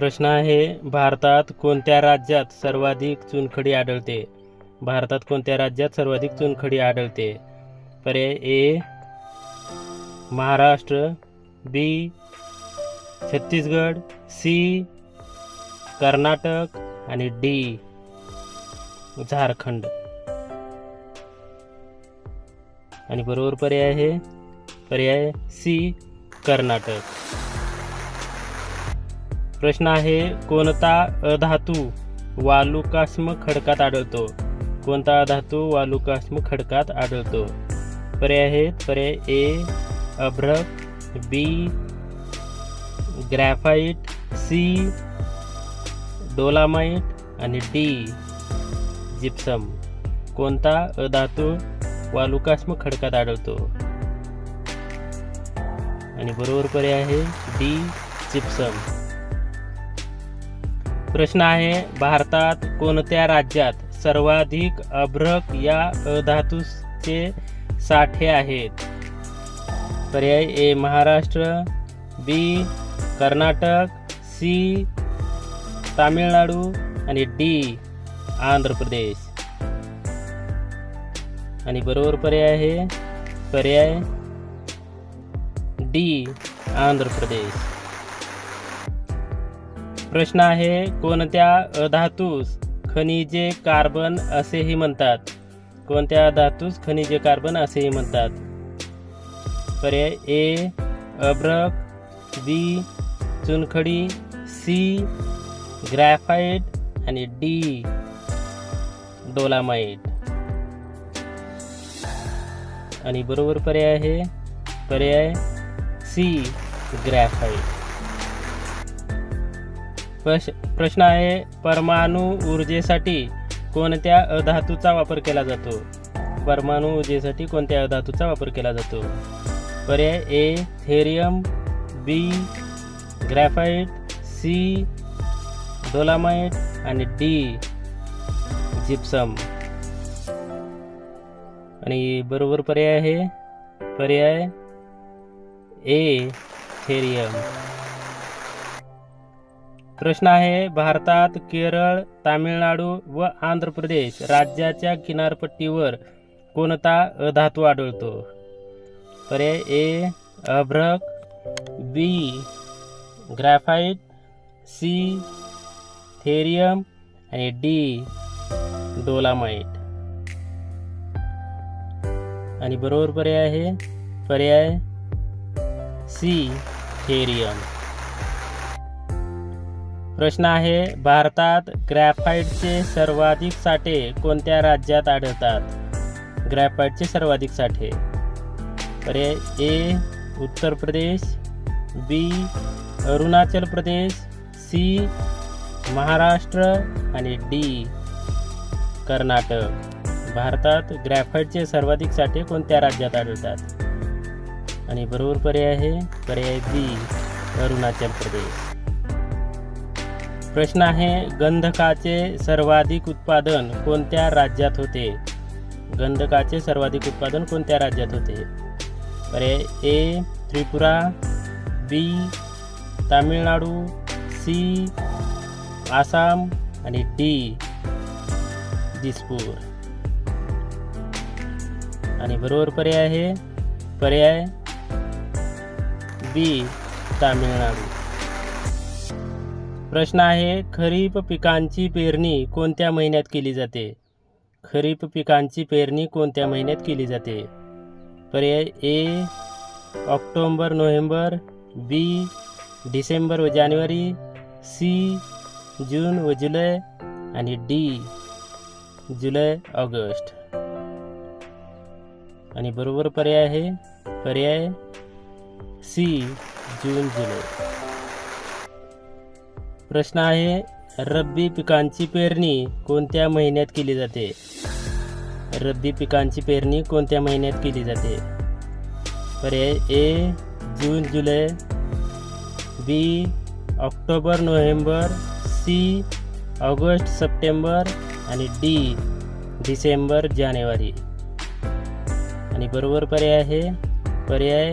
प्रश्न आहे भारतात कोणत्या राज्यात सर्वाधिक चुनखडी आढळते? भारतात कोणत्या राज्यात सर्वाधिक चुनखडी आढळते? पर्याय A Maharashtra B Chhattisgarh C Karnataka आणि डी झारखंड. आणि बरोबर पर्याय आहे? पर्याय सी कर्नाटक. प्रश्न आहे कोणता अधातू वालुकास्म खडकात आढळतो? कोणता धातू वालुकास्म खडकात आढळतो? पर्याय आहेत पर्याय ए अभ्रक बी ग्रॅफाईट सी डोलामाइट आणि डी जिप्सम. कोणता अधातू वालुकास्म खडकात आढळतो? आणि बरोबर पर्याय आहे डी जिप्सम. प्रश्न आहे भारतात कोणत्या राज्यात सर्वाधिक अभ्रक या अधातूचे साठे आहेत? पर्याय A Maharashtra B Karnataka C Tamil Nadu आणि डी आंध्र प्रदेश आणि बरोबर पर्याय आहे पर्याय डी आंध्र प्रदेश प्रश्न आहे कोणत्या अधातूस खनिजे कार्बन असेही म्हणतात? कोणत्या धातूस खनिजे कार्बन असेही म्हणतात? पर्याय ए अब्रक बी चुनखडी सी ग्रॅफाईट आणि डी डोलामाईट आणि बरोबर पर्याय आहे पर्याय सी ग्रॅफाईट प्रश प्रश्न आहे परमाणु ऊर्जेसाठी कोणत्या अधातूचा वापर केला जातो? परमाणु ऊर्जेसाठी कोणत्या अधातूचा वापर केला जातो? पर्याय A thorium B graphite C dolomite आणि डी जिप्सम. आणि बरोबर पर्याय आहे? पर्याय ए थेरियम. प्रश्न आहे भारतात केरळ तामिळनाडू व आंध्र प्रदेश राज्याच्या किनारपट्टीवर कोणता अधातू आढळतो? पर्याय ए अभ्रक बी ग्रॅफाईट सी थेरियम आणि डी डोलामाइट. आणि बरोबर पर्याय आहे पर्याय सी थेरियम. प्रश्न आहे भारतात ग्रॅफाईटचे सर्वाधिक साठे कोणत्या राज्यात आढळतात? ग्रॅफाईटचे सर्वाधिक साठे. पर्याय A Uttar Pradesh B Arunachal Pradesh C Maharashtra आणि डी कर्नाटक. भारतात ग्रॅफाईटचे सर्वाधिक साठे कोणत्या राज्यात आढळतात? आणि बरोबर पर्याय आहे पर्याय बी अरुणाचल प्रदेश. प्रश्न आहे गंधकाचे सर्वाधिक उत्पादन कोणत्या राज्यात होते? गंधकाचे सर्वाधिक उत्पादन कोणत्या राज्यात होते? पर्याय A Tripura B Tamil Nadu C Assam आणि डी दिसपूर. आणि बरोबर पर्याय आहे? पर्याय बी तामिळनाडू. प्रश्न आहे खरीप पिकांची पेरणी कोणत्या महिन्यात केली जाते? खरीप पिकांची पेरणी कोणत्या महिन्यात केली जाते? पर्याय A October November B December व जानेवारी सी जून व जुलै आणि डी जुलै ऑगस्ट. आणि बरोबर पर्याय आहे पर्याय सी जून जुलै. प्रश्न आहे रब्बी पिकांची पेरणी कोणत्या महिन्यात केली जाते? रब्बी पिकांची पेरणी कोणत्या महिन्यात केली जाते? पर्याय A June July B October November C August September आणि डी डिसेंबर जानेवारी. आणि बरोबर पर्याय आहे? पर्याय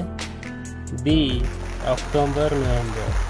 बी ऑक्टोबर नोव्हेंबर.